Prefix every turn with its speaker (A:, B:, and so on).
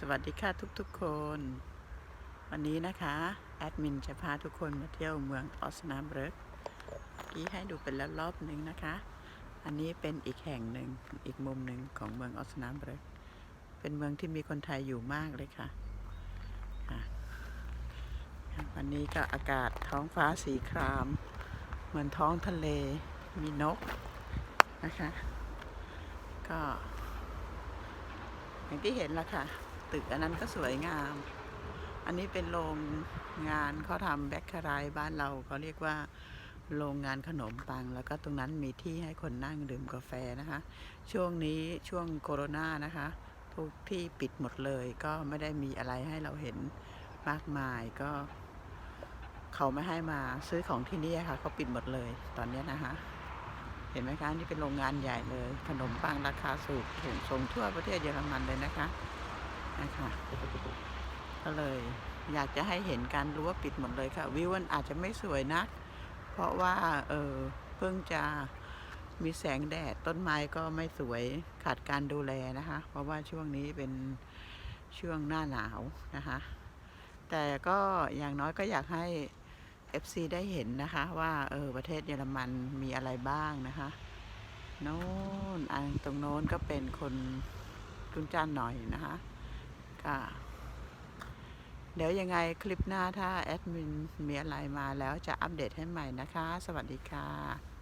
A: สวัสดีค่ะทุกๆคน วันนี้นะคะ แอดมินจะพาทุกคนมาเที่ยวเมืองออสนาเบิร์กกี้ให้ดูเป็นรอบหนึ่งนะคะ อันนี้เป็นอีกแห่งหนึ่งอีกมุมหนึ่งของเมืองออสนาเบิร์กเป็นเมืองที่มีคนไทยอยู่มากเลยค่ะค่ะ วันนี้ก็อากาศท้องฟ้าสีคราม เหมือนท้องทะเลมีนกนะคะ ก็อย่างที่เห็นละค่ะ ตึกอันนั้นก็สวยงาม อันนี้เป็นโรงงานเขาทำแบคคารายบ้านเราเขาเรียกว่าโรงงานขนมปัง แล้วก็ตรงนั้นมีที่ให้คนนั่งดื่มกาแฟนะคะ ช่วงนี้ช่วงโคโรนานะคะ ทุกที่ปิดหมดเลยก็ไม่ได้มีอะไรให้เราเห็นมากมายก็ เขาไม่ให้มาซื้อของที่นี่ค่ะเขาปิดหมดเลยตอนนี้นะคะเห็นไหมคะนี่เป็นโรงงานใหญ่เลย ขนมปังราคาสูงถูกส่งทั่วประเทศเยอรมันเลยนะคะ นะคะ ก็เลยอยากจะให้เห็นการรู้วปิดหมดเลยค่ะ วิวมันอาจจะไม่สวยนัก เพราะว่าเออเพิ่งจะมีแสงแดดต้นไม้ก็ไม่สวยขาดการดูแลนะคะ เพราะว่าช่วงนี้เป็นช่วงหน้าหนาวนะคะ แต่ก็อย่างน้อยก็อยากให้ FC ได้เห็นนะคะ ว่าเออประเทศเยอรมันมีอะไรบ้างนะคะโน่นอันตรงโน้นก็เป็นคนจุนจ้านหน่อยนะคะ ค่ะ เดี๋ยวยังไงคลิปหน้าถ้าแอดมินมีอะไรมาแล้วจะอัปเดตให้ใหม่นะคะ สวัสดีค่ะ